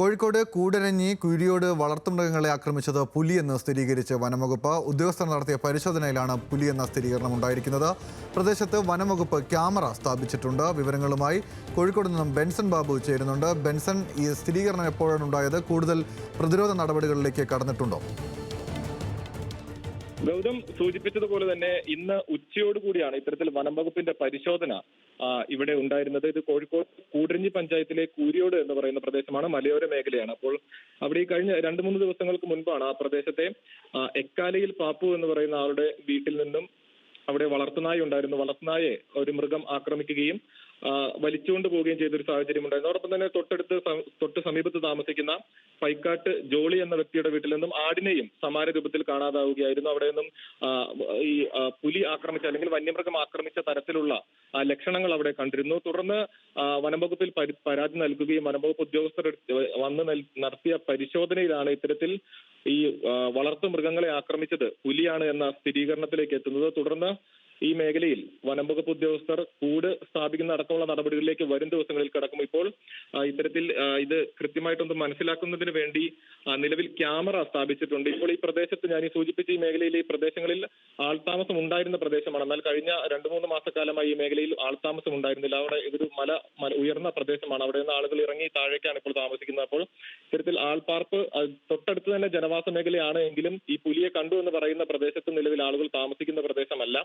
കോഴിക്കോട് കൂടരഞ്ഞി കുരിയോട് വളർത്തുമൃഗങ്ങളെ ആക്രമിച്ചത് പുലിയെന്ന് സ്ഥിരീകരിച്ച് വനംവകുപ്പ് ഉദ്യോഗസ്ഥർ നടത്തിയ പരിശോധനയിലാണ് പുലിയെന്ന സ്ഥിരീകരണം ഉണ്ടായിരിക്കുന്നത്. പ്രദേശത്ത് വനംവകുപ്പ് ക്യാമറ സ്ഥാപിച്ചിട്ടുണ്ട്. വിവരങ്ങളുമായി കോഴിക്കോട് നിന്നും ബെൻസൺ ബാബു ചേരുന്നുണ്ട്. ബെൻസൺ ഈ സ്ഥിരീകരണം എപ്പോഴാണ് ഉണ്ടായത്? കൂടുതൽ പ്രതിരോധ നടപടികളിലേക്ക് കടന്നിട്ടുണ്ടോ? ഗൗതം സൂചിപ്പിച്ചതുപോലെ തന്നെ ഇന്ന് ഉച്ചയോടുകൂടിയാണ് ഇത്തരത്തിൽ വനം വകുപ്പിന്റെ പരിശോധന ഇവിടെ ഉണ്ടായിരുന്നത് ഇത് കോഴിക്കോട് കൂടരഞ്ഞി പഞ്ചായത്തിലെ കൂരിയോട് എന്ന് പറയുന്ന പ്രദേശമാണ് മലയോര മേഖലയാണ്. അപ്പോൾ അവിടെ ഈ കഴിഞ്ഞ രണ്ട് മൂന്ന് ദിവസങ്ങൾക്ക് മുൻപാണ് ആ പ്രദേശത്തെ എക്കാലയിൽ പാപ്പു എന്ന് പറയുന്ന ആളുടെ വീട്ടിൽ നിന്നും അവിടെ വളർത്തുനായ ഉണ്ടായിരുന്നു. വളർത്തുനായെ ഒരു മൃഗം ആക്രമിക്കുകയും വലിച്ചുകൊണ്ട് പോവുകയും ചെയ്ത ഒരു സാഹചര്യം ഉണ്ടായിരുന്നു. അതോടൊപ്പം തന്നെ തൊട്ടടുത്ത് തൊട്ട് സമീപത്ത് താമസിക്കുന്ന പൈക്കാട്ട് ജോളി എന്ന വ്യക്തിയുടെ വീട്ടിൽ നിന്നും ആടിനെയും സമാന രൂപത്തിൽ കാണാതാവുകയായിരുന്നു. അവിടെ നിന്നും ഈ പുലി ആക്രമിച്ച അല്ലെങ്കിൽ വന്യമൃഗം ആക്രമിച്ച തരത്തിലുള്ള ലക്ഷണങ്ങൾ അവിടെ കണ്ടിരുന്നു. തുടർന്ന് വനംവകുപ്പിൽ പരി- പരാതി നൽകുകയും വനംവകുപ്പ് ഉദ്യോഗസ്ഥർ വന്ന് നടത്തിയ പരിശോധനയിലാണ് ഇത്തരത്തിൽ ഈ വളർത്തു മൃഗങ്ങളെ ആക്രമിച്ചത് പുലിയാണ് എന്ന സ്ഥിരീകരണത്തിലേക്ക് എത്തുന്നത്. തുടർന്ന് ഈ മേഖലയിൽ വനംവകുപ്പ് ഉദ്യോഗസ്ഥർ കൂട് സ്ഥാപിക്കുന്ന അടക്കമുള്ള നടപടികളിലേക്ക് വരും ദിവസങ്ങളിൽ കടക്കും ഇപ്പോൾ ഇത്തരത്തിൽ ഇത് കൃത്യമായിട്ടൊന്ന് മനസ്സിലാക്കുന്നതിന് വേണ്ടി നിലവിൽ ക്യാമറ സ്ഥാപിച്ചിട്ടുണ്ട്. ഇപ്പോൾ ഈ പ്രദേശത്ത് ഞാൻ ഈ സൂചിപ്പിച്ച ഈ മേഖലയിൽ ഈ പ്രദേശങ്ങളിൽ ആൾതാമസം ഉണ്ടായിരുന്ന പ്രദേശമാണ്. എന്നാൽ കഴിഞ്ഞ രണ്ടു മൂന്ന് മാസക്കാലമായി ഈ മേഖലയിൽ ആൾതാമസം ഉണ്ടായിരുന്നില്ല. അവിടെ ഇതൊരു മല ഉയർന്ന പ്രദേശമാണ്. അവിടെ നിന്ന് ആളുകൾ ഇറങ്ങി താഴേക്കാണ് ഇപ്പോൾ താമസിക്കുന്നത്. അപ്പോൾ ഇത്തരത്തിൽ ആൾപ്പാർപ്പ് തൊട്ടടുത്ത് തന്നെ ജനവാസ മേഖലയാണ് എങ്കിലും ഈ പുലിയെ കണ്ടു എന്ന് പറയുന്ന പ്രദേശത്ത് നിലവിൽ ആളുകൾ താമസിക്കുന്ന പ്രദേശമല്ല.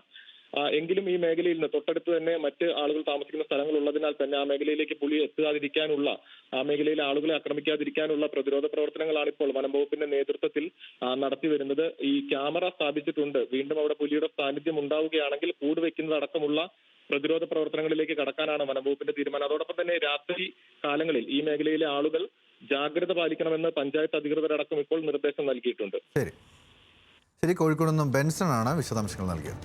എങ്കിലും ഈ മേഖലയിൽ നിന്ന് തൊട്ടടുത്ത് തന്നെ മറ്റ് ആളുകൾ താമസിക്കുന്ന സ്ഥലങ്ങൾ ഉള്ളതിനാൽ തന്നെ ആ മേഖലയിലേക്ക് പുലി എത്താതിരിക്കാനുള്ള ആ മേഖലയിലെ ആളുകളെ ആക്രമിക്കാതിരിക്കാനുള്ള പ്രതിരോധ പ്രവർത്തനങ്ങളാണ് ഇപ്പോൾ വനം വകുപ്പിന്റെ നേതൃത്വത്തിൽ നടത്തി വരുന്നത്. ഈ ക്യാമറ സ്ഥാപിച്ചിട്ടുണ്ട്. വീണ്ടും അവിടെ പുലിയുടെ സാന്നിധ്യം ഉണ്ടാവുകയാണെങ്കിൽ കൂട് വെക്കുന്നതടക്കമുള്ള പ്രതിരോധ പ്രവർത്തനങ്ങളിലേക്ക് കടക്കാനാണ് വനംവകുപ്പിന്റെ തീരുമാനം. അതോടൊപ്പം തന്നെ രാത്രി കാലങ്ങളിൽ ഈ മേഖലയിലെ ആളുകൾ ജാഗ്രത പാലിക്കണമെന്ന് പഞ്ചായത്ത് അധികൃതരടക്കം ഇപ്പോൾ നിർദ്ദേശം നൽകിയിട്ടുണ്ട്. ശരി. ശരി കോഴിക്കോട് നിന്നും ബെൻസൺ ആണ് വിശദാംശങ്ങൾ നൽകിയത്.